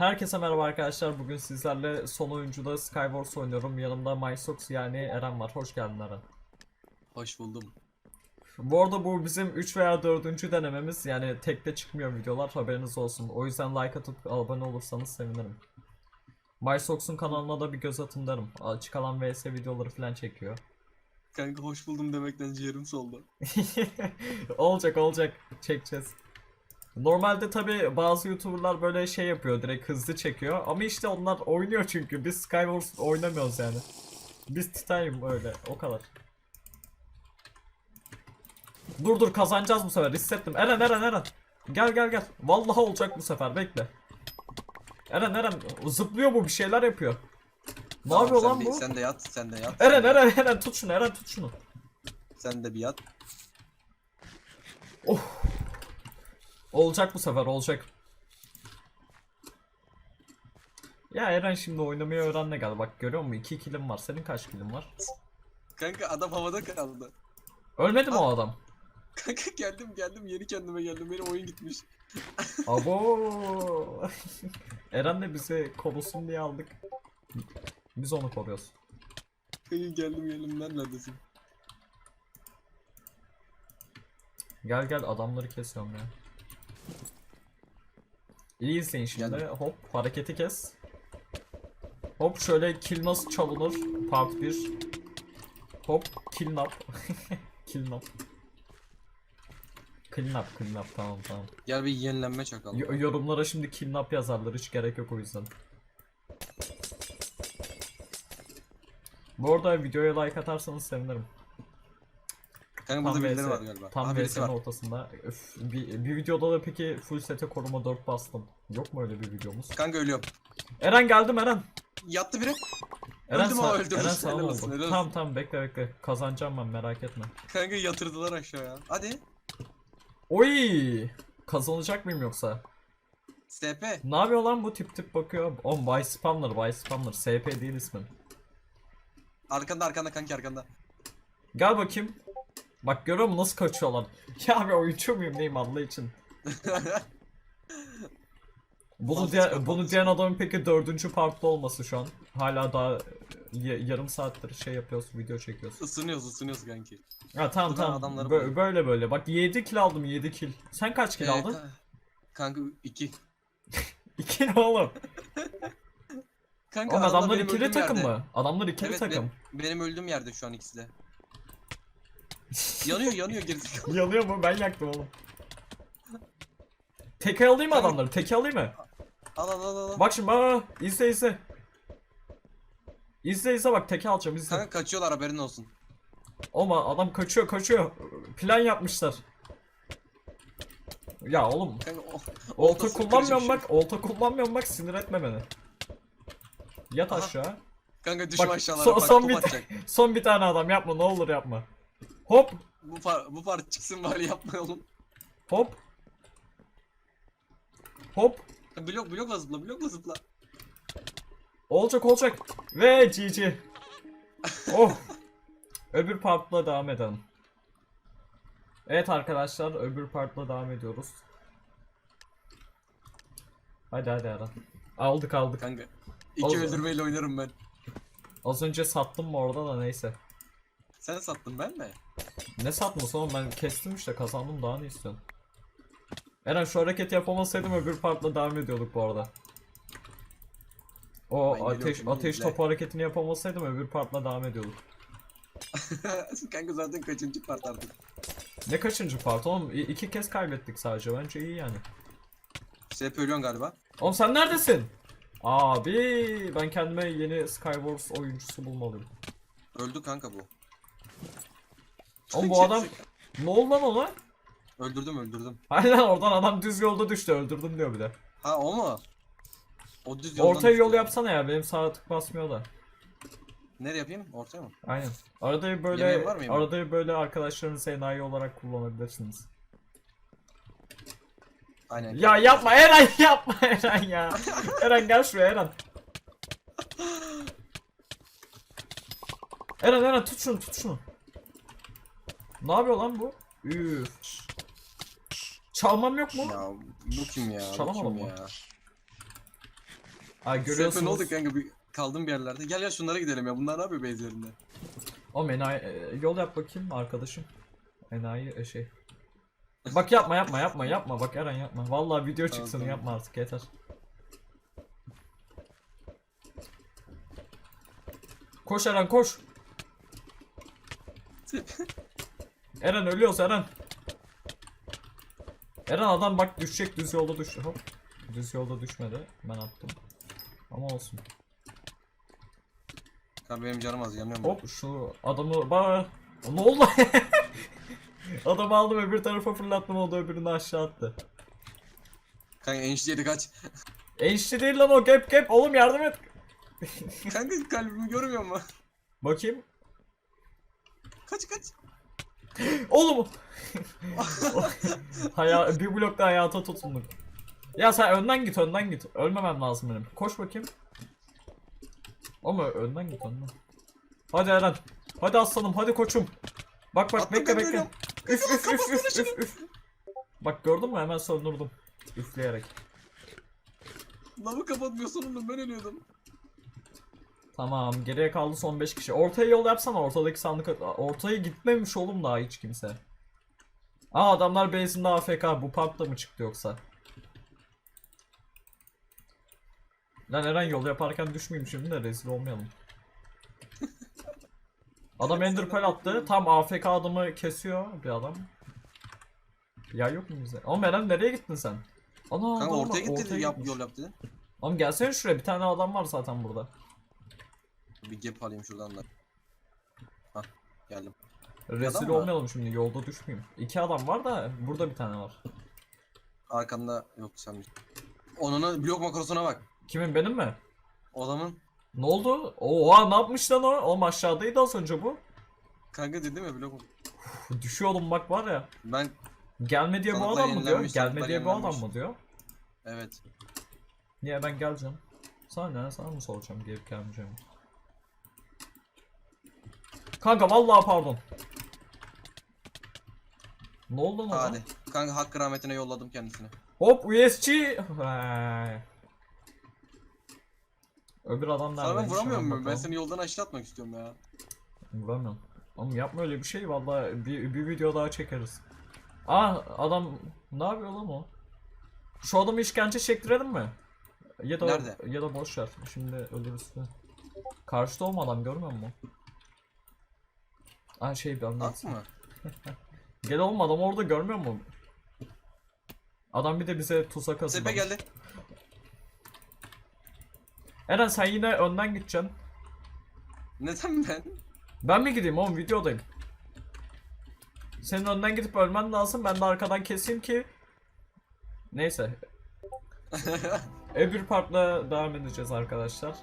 Herkese merhaba arkadaşlar. Bugün sizlerle son oyuncuda Skywars oynuyorum. Yanımda MySox yani Eren var. Hoş geldin Eren. Hoş buldum. Bu arada bu bizim 3 veya 4. denememiz. Yani tekte çıkmıyor videolar. Haberiniz olsun. O yüzden like atıp abone olursanız sevinirim. MySox'un kanalına da bir göz atın derim. Açık alan vs videoları falan çekiyor. Kanka hoş buldum demekten ciğerim soldu. olacak olacak. Çekeceğiz. Normalde tabi bazı youtuberlar böyle şey yapıyor direkt hızlı çekiyor ama işte onlar oynuyor çünkü biz Skywars oynamıyoruz yani. Biz Titanium öyle o kadar. Dur dur kazanacağız bu sefer hissettim. Eren Eren Eren. Gel gel gel. Vallahi olacak bu sefer bekle. Eren Eren zıplıyor bu bir şeyler yapıyor. Ne Tamam, yapıyor lan bu? Sen de yat, sen de yat. Eren Eren Eren tut şunu Eren tut şunu. Sen de bir yat. Olacak bu sefer olacak. Ya Eren şimdi oynamayı öğrenme gel bak görüyor musun 2 kilim var senin kaç kilin var? Kanka adam havada kaldı. Ölmedi mi o adam? Kanka geldim geldim yeni kendime geldim. Benim oyun gitmiş. Abo. Eren de bizi korusun diye aldık. Biz onu koruyoruz. Kanka geldim geldim neredesin? Gel gel adamları kesiyorum ya. İyi izleyin şimdi. Geldim. Hop hareketi kes. Hop şöyle kill nasıl çalınır? Part 1. Hop kill nap. kill nap. Clean up, clean up tamam tamam. Gel bir yenilenme çakalım. Yo- yorumlara şimdi kill nap yazarlar hiç gerek yok o yüzden. Bu arada videoya like atarsanız sevinirim. Kanka burada birileri var galiba. Tam Aha, birisi VS'nin var. ortasında. Öf, bir, bir videoda da peki full sete koruma 4 bastım. Yok mu öyle bir videomuz? Kanka ölüyorum. Eren geldim Eren. Yattı biri. Eren Öldüm ama öldüm. Eren sağ Helal olsun, helal olsun. Tamam tamam bekle bekle. Kazanacağım ben merak etme. Kanka yatırdılar aşağıya. Hadi. Oy! Kazanacak mıyım yoksa? SP. Ne yapıyor lan bu tip tip bakıyor. Oğlum Bay Spamler, Bay Spamler. SP değil ismin. Arkanda arkanda kanki arkanda. Gel bakayım. Bak görüyor musun nasıl kaçıyorlar? Ya ben oyuncu muyum neyim Allah için. Bunu, diye, bunu diyen adamın peki dördüncü partta olması şu an. Hala daha yarım saattir şey yapıyoruz, video çekiyoruz. Isınıyoruz ısınıyoruz kanki. Ha tamam Buradan tamam. adamları Bö- buluyor. böyle böyle. Bak 7 kill aldım 7 kill. Sen kaç kill Ee, aldın? ka- Kanka 2. 2 ne oğlum? Kanka Oğlum adamlar benim ikili takım yerde. mı? Adamlar ikili Evet, takım. Benim, benim öldüğüm yerde şu an ikisi de. Yanıyor yanıyor gerizekalı. Yanıyor mu? Ben yaktım oğlum. Teke alayım mı adamları? Teke alayım mı? Al al al al. Bak şimdi bak izle izle. İzle izle bak teke alacağım izle. Kanka kaçıyorlar haberin olsun. Oğlum adam kaçıyor kaçıyor. Plan yapmışlar. Ya oğlum Kanka o, olta kullanmıyorum bak olta kullanmıyorum bak sinir etme beni. Yat Aha. aşağı. Kanka düşme aşağılara son- bak son top bir- atacak. Son bir tane adam yapma ne olur yapma. Hop Bu par bu par çıksın bari yapma oğlum. hop. Hop. Blok blokla zıpla blokla zıpla. Olacak olacak. Ve GG. Oh. öbür partla devam edelim. Evet arkadaşlar öbür partla devam ediyoruz. Hadi hadi Eren. Aldık aldık. Kanka. İki Oğlum. öldürmeyle oynarım ben. Az önce sattım mı orada da neyse. Sen sattın ben mi? Ne satması oğlum ben kestim işte kazandım daha ne istiyorsun? Eren şu hareketi yapamasaydım öbür partla devam ediyorduk bu arada. O geliyorum ateş ateş topu hareketini yapamasaydım öbür partla devam ediyorduk. Kanka zaten kaçıncı part artık. Ne kaçıncı part oğlum? İ- iki kez kaybettik sadece bence iyi yani. Şey ölüyorsun galiba. Oğlum sen neredesin? Abi ben kendime yeni Skywars oyuncusu bulmalıyım. Öldü kanka bu. Oğlum bu adam ne oldu lan ona? Öldürdüm öldürdüm. Aynen oradan adam düz yolda düştü öldürdüm diyor bir de. Ha o mu? O düz yoldan Ortaya yol yapsana ya benim sağ tık basmıyor da. Nereye yapayım? Ortaya mı? Aynen. Arada bir böyle Yemeğin var mı yemeğin? arada bir böyle arkadaşlarınızı enayi olarak kullanabilirsiniz. Aynen. Ya yapma Eren yapma Eren ya. Eren gel şuraya Eren. Eren Eren tut şunu tut şunu. Ne yapıyor lan bu? Üf. Çalmam yok mu? Ya bu kim ya? Bu Çalamadım kim mı? ya? Ay görüyorsunuz. ne oldu kanka bir kaldım bir yerlerde. Gel gel şunlara gidelim ya. Bunlar ne yapıyor base'lerinde? O enayi e, yol yap bakayım arkadaşım. Enayi e, şey. Bak yapma yapma yapma yapma bak Eren yapma. Vallahi video Tamam, çıksın tamam. yapma artık yeter. Koş Eren koş. Eren ölüyoruz Eren. Eren adam bak düşecek düz yolda düştü. Hop. Düz yolda düşmedi. Ben attım. Ama olsun. Kanka benim canım az yanıyorum. Hop şu adamı bana ne oldu? Adamı aldım öbür tarafa fırlattım oldu öbürünü aşağı attı. Kanka enişteydi kaç. Enişte değil lan o gap gap oğlum yardım et. Kanka kalbimi görmüyor musun? Bakayım. Kaç kaç. Oğlum. Haya bir blokta hayata tutunduk. Ya sen önden git önden git. Ölmemem lazım benim. Koş bakayım. Ama önden git önden. Hadi Eren. Hadi aslanım hadi koçum. Bak bak Attım, bekle bekle. üf üf üf üf üf. Bak gördün mü hemen söndürdüm. Üfleyerek. Lavı kapatmıyorsun oğlum ben ölüyordum. Tamam geriye kaldı son 5 kişi. Ortaya yol yapsana ortadaki sandık. Ortaya gitmemiş oğlum daha hiç kimse. Aa adamlar base'inde AFK bu parkta mı çıktı yoksa? Lan Eren yol yaparken düşmeyeyim şimdi de rezil olmayalım. Adam ender pearl attı. Tam AFK adamı kesiyor bir adam. Ya yok mu bize? Oğlum Eren nereye gittin sen? Ana Kanka ortaya git dedi yap, gitmiş. yol yap dedi. Oğlum gelsene şuraya bir tane adam var zaten burada. Bir gap alayım şuradan da. Hah geldim. Adam mı? olmayalım şimdi yolda düşmeyeyim. İki adam var da burada bir tane var. Arkanda yok sen bir. Onun blok makrosuna bak. Kimin benim mi? O adamın Ne oldu? Oha ne yapmış lan o? Oğlum aşağıdaydı az önce bu. kanka dedim ya blok Uf, Düşüyordum bak var ya. Ben Gelme diye bu Sanatlar adam mı diyor? yenilenmiş, Gelme sanatlar diye bu adam yenilenmiş. mı diyor? evet. Niye ben geleceğim? Sana ne? Sana mı soracağım gelip gelmeyeceğim? Kanka vallahi pardon. Ne oldu lan? Hadi. Kanka hakkı rahmetine yolladım kendisine. Hop USG. Vay. Öbür adam nerede? Sana ben vuramıyor muyum? Ben seni yoldan aşağı atmak istiyorum ya. Vuramıyorum. Oğlum yapma öyle bir şey vallahi bir, bir video daha çekeriz. Aa adam ne yapıyor lan o? Şu adamı işkence çektirelim mi? Ya da Nerede? ya da boş ver. Şimdi ölürüz. Karşıda olma adam görmüyor musun? Aa şey bir At anlatsın. mı? Gel oğlum adam orada görmüyor musun? Adam bir de bize tuzak hazırlamış. Sepe geldi. Eren sen yine önden gideceksin. Neden ben? Ben mi gideyim oğlum videodayım. Senin önden gidip ölmen lazım ben de arkadan keseyim ki Neyse Öbür partla devam edeceğiz arkadaşlar